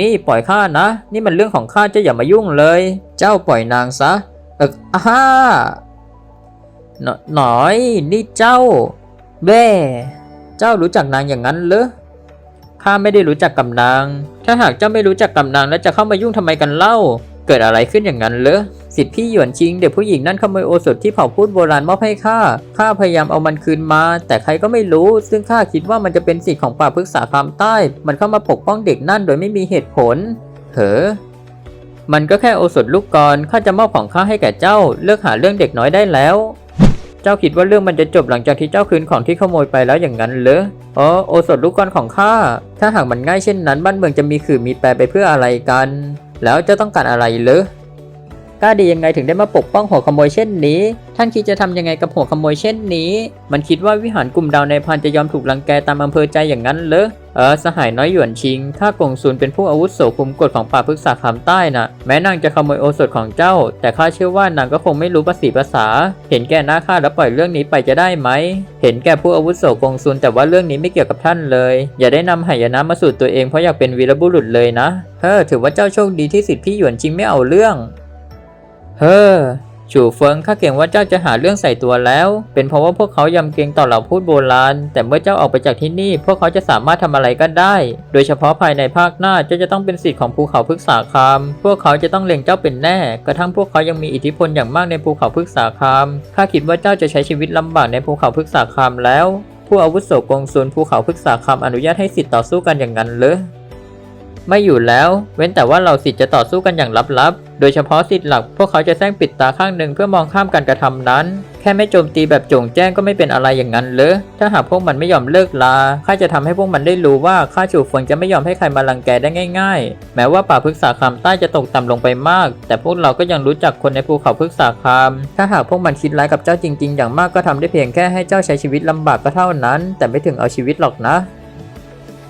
นี่ปล่อยข้านะ นี่มันเรื่องของข้าเจ้าอย่ามายุ่งเลย เจ้าปล่อยนางซะเอกอาฮ่าหนหน่อย นี่เจ้าแบ่เจ้ารู้จักนางอย่างนั้นเหรอข้าไม่ได้รู้จักกับนาง ถ้าหากเจ้าไม่รู้จักกับนางแล้วจะเข้ามายุ่งทำไมกันเล่า เกิดอะไรขึ้นอย่างนั้นเหรอ สิทธิพี่หยวนชิง เด็กผู้หญิงนั่นขโมยโอสถที่เผ่าพูดโบราณมอบให้ข้า ข้าพยายามเอามันคืนมา แต่ใครก็ไม่รู้ ซึ่งข้าคิดว่ามันจะเป็นสิทธิ์ของป่าพฤกษาคามใต้ มันเข้ามาปกป้องเด็กนั่นโดยไม่มีเหตุผลเหอมันก็แค่โอสถลูกกรข้าจะมอบของข้าให้แก่เจ้า เลิกหาเรื่องเด็กน้อยได้แล้ว เจ้าคิดว่าเรื่องมันจะจบหลังจากที่เจ้าคืนของที่ขโมยไปแล้วอย่างนั้นเหรออ๋อโอสถลูกกรของข้า ถ้าหากมันง่ายเช่นนั้น บ้านเมืองจะมีขื่อมีแปรไปเพื่ออะไรกัน แล้วเจ้าต้องการอะไรเหรอ กล้าดียังไงถึงได้มาปกป้องหัวขโมยเช่นนี้ ท่านคิดจะทำยังไงกับหัวขโมยเช่นนี้ มันคิดว่าวิหารกลุ่มดาวในพันจะยอมถูกลังแกตามอำเภอใจอย่างนั้นเหรอเออสหายน้อยหยวนชิงข้ากงซุนเป็นผู้อาวุโสคุมกฎของป่าพฤกษาคำใต้น่ะแม้นางจะขโมยโอสถของเจ้า แต่ข้าเชื่อว่านางก็คงไม่รู้ภาษีภาษา เห็นแก่หน้าข้าแล้วปล่อยเรื่องนี้ไปจะได้ไหม เห็นแก่ผู้อาวุโสกงซุนแต่ว่าเรื่องนี้ไม่เกี่ยวกับท่านเลย อย่าได้นำหายนะมาสู่ตัวเองเพราะอยากเป็นวีรบุรุษเลยนะเฮ้อถือว่าเจ้าโชคดีที่สิทธิพี่หยวนชิงไม่เอาเรื่อง เฮ้อฉูเฟิงข้าเกรงว่าเจ้าจะหาเรื่องใส่ตัวแล้ว เป็นเพราะว่าพวกเขายำเกรงต่อเหล่าพูดโบราณ แต่เมื่อเจ้าออกไปจากที่นี่ พวกเขาจะสามารถทำอะไรก็ได้ โดยเฉพาะภายในภาคหน้าเจ้าจะต้องเป็นสิทธิ์ของภูเขาพฤกษาคาม พวกเขาจะต้องเล็งเจ้าเป็นแน่ กระทั่งพวกเขายังมีอิทธิพลอย่างมากในภูเขาพฤกษาคาม ข้าคิดว่าเจ้าจะใช้ชีวิตลำบากในภูเขาพฤกษาคามแล้ว ผู้อาวุโสกองซุนภูเขาพฤกษาคามอนุญาตให้สิทธิ์ต่อสู้กันอย่างนั้นเหรอ ไม่อยู่แล้ว เว้นแต่ว่าเราสิทธิ์จะต่อสู้กันอย่างลับๆ โดยเฉพาะสิทธิ์หลัก พวกเขาจะแซงปิดตาข้างหนึ่งเพื่อมองข้ามการกระทำนั้น แค่ไม่โจมตีแบบจงแจ้งก็ไม่เป็นอะไรอย่างนั้นเลยถ้าหากพวกมันไม่ยอมเลิกลาข้าจะทำให้พวกมันได้รู้ว่าข้าฉูฟงจะไม่ยอมให้ใครมาลังแกได้ง่าย ๆ แม้ว่าป่าพฤกษาคามใต้จะตกต่ำลงไปมาก แต่พวกเราก็ยังรู้จักคนในภูเขาพฤกษาคาม ถ้าหากพวกมันคิดร้ายกับเจ้าจริง ๆ อย่างมากก็ทำได้เพียงแค่ให้เจ้าใช้ชีวิตลำบากก็เท่านั้น แต่ไม่ถึงเอาชีวิตหรอกนะ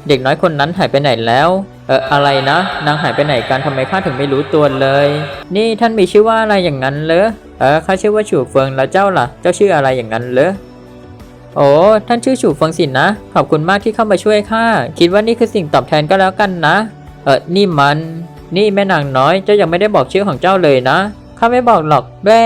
เด็กน้อยคนนั้นหายไปไหนแล้ว เอออะไรนะ นางหายไปไหนกันทำไมข้าถึงไม่รู้ตัวเลย นี่ท่านมีชื่อว่าอะไรอย่างนั้นเหรอเออข้าชื่อว่าฉูเฟิงแล้วเจ้าล่ะ เจ้าชื่ออะไรอย่างนั้นเหรอโอ้ท่านชื่อฉูเฟิงสินนะ ขอบคุณมากที่เข้ามาช่วยข้าคิดว่านี่คือสิ่งตอบแทนก็แล้วกันนะ เออนี่มัน นี่แม่นางน้อยเจ้ายังไม่ได้บอกชื่อของเจ้าเลยนะข้าไม่บอกหรอกแม่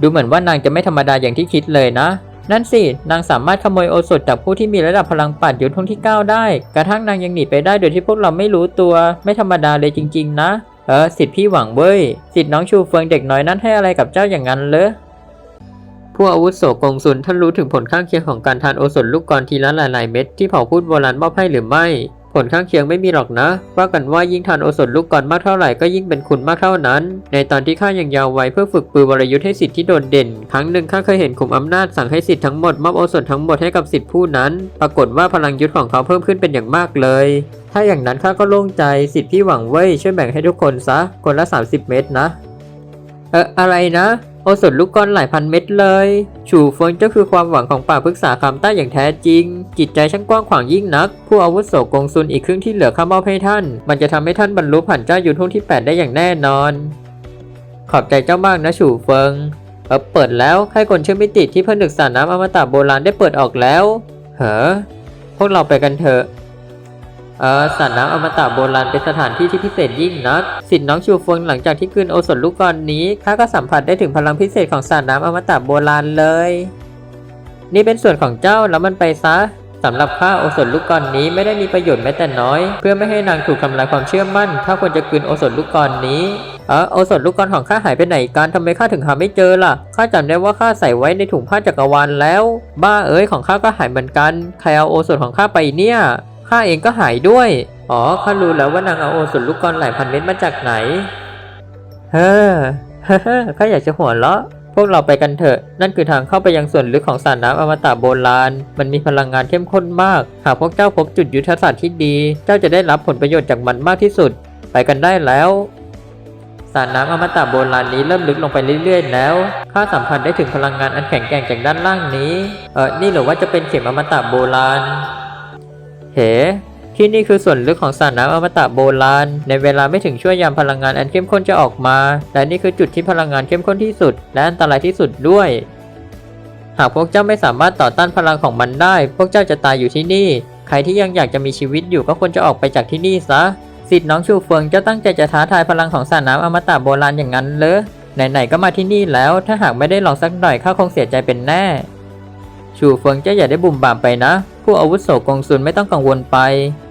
ดูเหมือนว่านางจะไม่ธรรมดาอย่างที่คิดเลยนะ นั่นสิ นางสามารถขโมยโอสถจากผู้ที่มีระดับพลังปัดยุทธงที่ 9 ได้ กระทั่งนางยังหนีไปได้โดยที่พวกเราไม่รู้ตัว ไม่ธรรมดาเลยจริง ๆ นะ เออสิทธิ์พี่หวังเว้ย สิทธิ์น้องชูเฟิงเด็กน้อยนั้นให้อะไรกับเจ้าอย่างนั้นเหรอผู้อาวุโสกงสุนท่านรู้ถึงผลข้างเคียงของการทานโอสถลูกกรทีละหลายๆเม็ดที่เผ่าพูดโบราณมอบให้หรือไม่ ผลข้างเคียงไม่มีหรอกนะ ว่ากันว่ายิ่งทานโอสถลูกกรมากเท่าไหร่ก็ยิ่งเป็นคุณมากเท่านั้น ในตอนที่ข้ายังยาววัยเพื่อฝึกปือวรยุทธ์ให้สิทธิ์ที่โดดเด่น ครั้งหนึ่งข้าเคยเห็นขุมอำนาจสั่งให้สิทธิ์ทั้งหมดมอบโอสถทั้งหมดให้กับสิทธิ์ผู้นั้น ปรากฏว่าพลังยุทธของเขาเพิ่มขึ้นเป็นอย่างมากเลย ถ้าอย่างนั้นข้าก็โล่งใจสิทธิ์พี่หวังเว้ยช่วยแบ่งให้ทุกคนซะ คนละ 30 เม็ดนะ เอออะไรนะ โอสถลูกก้อนหลายพันเม็ดเลยฉูเฟิงเจ้าคือความหวังของป่าพฤกษาคำใต้อย่างแท้จริง จิตใจช่างกว้างขวางยิ่งนัก ผู้อาวุโสกงซุนอีกครึ่งที่เหลือข้ามอบให้ท่าน มันจะทำให้ท่านบรรลุผ่านเจ้ายุทธทุ่งที่ 8 ได้อย่างแน่นอน ขอบใจเจ้ามากนะฉูเฟิงเออเปิดแล้วค่ายกลเชื่อมมิติที่ผนึกสารน้ำอมตะโบราณได้เปิดออกแล้ว เหรอพวกเราไปกันเถอะ เออสระน้ำอมตะโบราณเป็นสถานที่ที่พิเศษยิ่งนักสิทธิ์น้องชูฟงหลังจากที่คืนโอสถลูกกรนี้ข้าก็สัมผัสได้ถึงพลังพิเศษของสระน้ำอมตะโบราณเลย นี่เป็นส่วนของเจ้าแล้วมันไปซะสำหรับข้าโอสถลูกกรนี้ไม่ได้มีประโยชน์แม้แต่น้อย เพื่อไม่ให้นางถูกทำลายความเชื่อมั่น ถ้าควรจะคืนโอสถลูกกรนี้เออโอสถลูกกรของข้าหายไปไหนกันทำไมข้าถึงหาไม่เจอล่ะข้าจำได้ว่าข้าใส่ไว้ในถุงผ้าจักรวาลแล้ว บ้าเอ้ยของข้าก็หายเหมือนกันใครเอาโอสถของข้าไปเนี่ย ข้าเองก็หายด้วย อ๋อข้ารู้แล้วว่านางเอาโอสถลูกกรหลายพันเม็ดมาจากไหนเฮ้อเฮ้อข้าอยากจะหัวเราะ พวกเราไปกันเถอะ นั่นคือทางเข้าไปยังส่วนลึกของสระน้ำอมตะโบราณ มันมีพลังงานเข้มข้นมาก หากพวกเจ้าพบจุดยุทธศาสตร์ที่ดี เจ้าจะได้รับผลประโยชน์จากมันมากที่สุด ไปกันได้แล้วสระน้ำอมตะโบราณนี้เริ่มลึกลงไปเรื่อยๆ แล้ว ข้าสัมผัสได้ถึงพลังงานอันแข็งแกร่งจากด้านล่างนี้ เออนี่หรือว่าจะเป็นเข็มอมตะโบราณ ที่นี่คือส่วนลึกของสระน้ำอมตะโบราณ ในเวลาไม่ถึงชั่วยามพลังงานอันเข้มข้นจะออกมา และนี่คือจุดที่พลังงานเข้มข้นที่สุด และอันตรายที่สุดด้วย หากพวกเจ้าไม่สามารถต่อต้านพลังของมันได้ พวกเจ้าจะตายอยู่ที่นี่ ใครที่ยังอยากจะมีชีวิตอยู่ก็ควรจะออกไปจากที่นี่ซะ สิทธิ์น้องชูเฟิงเจ้าตั้งใจจะท้าทายพลังของสระน้ำอมตะโบราณอย่างนั้นเหรอไหนๆก็มาที่นี่แล้ว ถ้าหากไม่ได้ลองสักหน่อยข้าคงเสียใจเป็นแน่ ชูเฟิงเจ้าอย่าได้บุ่มบ่ามไปนะ ผู้อาวุโสกองสุนไม่ต้องกังวลไป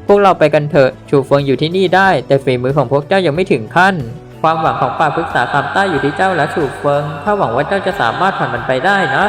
พวกเราไปกันเถอะ ชูเฟิงอยู่ที่นี่ได้ แต่ฝีมือของพวกเจ้ายังไม่ถึงขั้น ความหวังของป่าพฤกษาคำใต้อยู่ที่เจ้าและชูเฟิง ถ้าหวังว่าเจ้าจะสามารถผ่านมันไปได้นะ